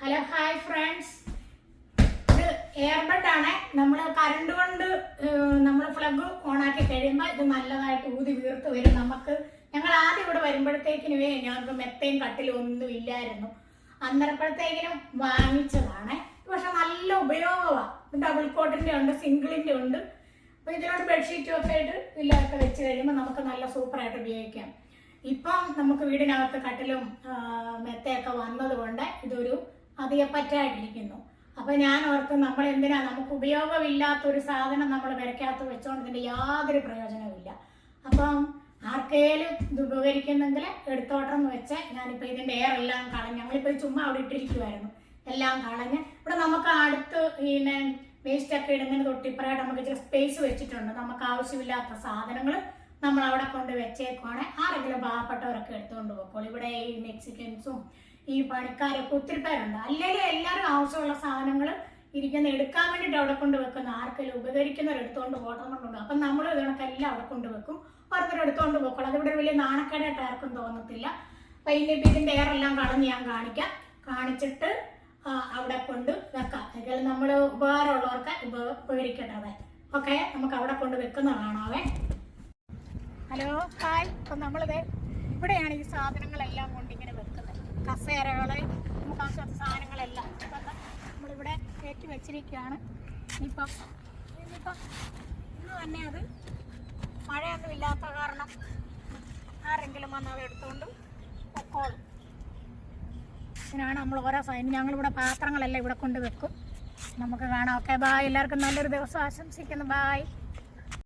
Hello hi friends ഇത് airbud ആണ്. നമ്മൾ കറണ്ട് കൊണ്ട് നമ്മൾ പ്ലഗ് ഓണാക്കി കഴിയുമ്പോൾ ഇത് നല്ലതായിട്ട് ഊതി വീർത്ത് വരും. നമുക്ക് ഞങ്ങൾ ആദ്യം ഇവിടെ വരുമ്പോഴത്തേക്കിനുവേ ഞങ്ങൾക്ക് മെത്തയും കട്ടിലും ഒന്നും ഇല്ലായിരുന്നു അന്നേരപ്പോഴത്തേക്കിനും വാങ്ങിച്ചതാണ്. പക്ഷെ നല്ല ഉപയോഗമാണ് ഡബിൾ കോട്ടിന്റെ ഉണ്ട് സിംഗിളിന്റെ ഉണ്ട്. അപ്പോൾ ഇതിനോട് ബെഡ്ഷീറ്റും ഒക്കെ ആയിട്ട് ഇല്ലാതൊക്കെ വെച്ച് കഴിയുമ്പോൾ നമുക്ക് നല്ല സൂപ്പറായിട്ട് ഉപയോഗിക്കാം. ഇപ്പം നമുക്ക് വീടിനകത്ത് കട്ടിലും മെത്തയൊക്കെ വന്നതുകൊണ്ട് ഇതൊരു അധികപ്പറ്റായിട്ടിരിക്കുന്നു അപ്പൊ ഞാൻ ഓർത്ത് നമ്മൾ എന്തിനാ നമുക്ക് ഉപയോഗമില്ലാത്ത ഒരു സാധനം നമ്മൾ വിരക്കകത്ത് വെച്ചോണ്ടതിന്റെ യാതൊരു പ്രയോജനവുമില്ല. അപ്പം ആർക്കേലും ഇത് ഉപകരിക്കുന്നെങ്കിൽ എടുത്തോട്ടെന്ന് വെച്ച് ഞാനിപ്പോൾ എയർ എല്ലാം കളഞ്ഞ് ഞങ്ങളിപ്പോൾ ചുമ്മാ അവിടെ ഇട്ടിരിക്കുമായിരുന്നു എല്ലാം കളഞ്ഞ് ഇവിടെ നമുക്ക് അടുത്ത് പിന്നെ വേസ്റ്റ് ഒക്കെ ഇടുന്നതിന് തൊട്ടിപ്പറയായിട്ട് നമുക്ക് ഇച്ചിരി സ്പേസ് വെച്ചിട്ടുണ്ട്. നമുക്ക് ആവശ്യമില്ലാത്ത സാധനങ്ങൾ നമ്മൾ അവിടെ കൊണ്ട് വെച്ചേക്കുവാണ്. ആരെങ്കിലും പാവപ്പെട്ടവരൊക്കെ എടുത്തുകൊണ്ട് പോക്കോളൂ ഇവിടെ ഈ മെക്സിക്കൻസും ഈ പണിക്കാരൊക്കെ ഒത്തിരി പേരുണ്ട്. അല്ലെങ്കിൽ എല്ലാവരും ആവശ്യമുള്ള സാധനങ്ങൾ ഇരിക്കുന്ന എടുക്കാൻ വേണ്ടിയിട്ട് അവിടെ കൊണ്ട് വെക്കുന്ന. ആർക്കെങ്കിലും ഉപകരിക്കുന്നവർ എടുത്തുകൊണ്ട് പോകണം കൊണ്ടുണ്ട് അപ്പം നമ്മൾ ഇതിനൊക്കെല്ലാം അവിടെ കൊണ്ട് വെക്കും. ഓരോരുത്തർ എടുത്തുകൊണ്ട് പോക്കോളൂ അതിവിടെ വലിയ നാണക്കേടായിട്ട് ആർക്കും തോന്നത്തില്ല. അപ്പം ഇനിയിപ്പോൾ ഇതിന്റെ എയറെല്ലാം കളഞ്ഞ് ഞാൻ കാണിക്കാം. കാണിച്ചിട്ട് അവിടെ കൊണ്ട് വെക്കാം. അല്ലെങ്കിൽ നമ്മൾ ഉപകാരമുള്ളവർക്ക് ഉപ ഉപകരിക്കട്ടെ അവൻ ഓക്കെ? നമുക്ക് അവിടെ കൊണ്ട് വെക്കുന്ന കാണാവേ ഹലോ ഹായ് അപ്പം നമ്മളിത് ഇവിടെയാണ് ഈ സാധനങ്ങളെല്ലാം കൊണ്ട് ഇങ്ങനെ വെക്കുന്നത്. കസേരകൾ നമുക്ക് സാധനങ്ങളെല്ലാം. ഇപ്പം നമ്മളിവിടെ കയറ്റി വെച്ചിരിക്കുകയാണ്. ഇനിയിപ്പം ഇനിയിപ്പം ഇന്ന് തന്നെ അത് മഴയൊന്നും ഇല്ലാത്ത കാരണം ആരെങ്കിലും വന്ന് അത് എടുത്തുകൊണ്ട് പൊക്കോളും. ഇതിനാണ് നമ്മൾ ഓരോ സാധനം. ഞങ്ങളിവിടെ പാത്രങ്ങളെല്ലാം ഇവിടെ കൊണ്ട് വെക്കും. നമുക്ക് കാണാം. ഓക്കെ ബായ് എല്ലാവർക്കും നല്ലൊരു ദിവസം ആശംസിക്കുന്നു. ബായ്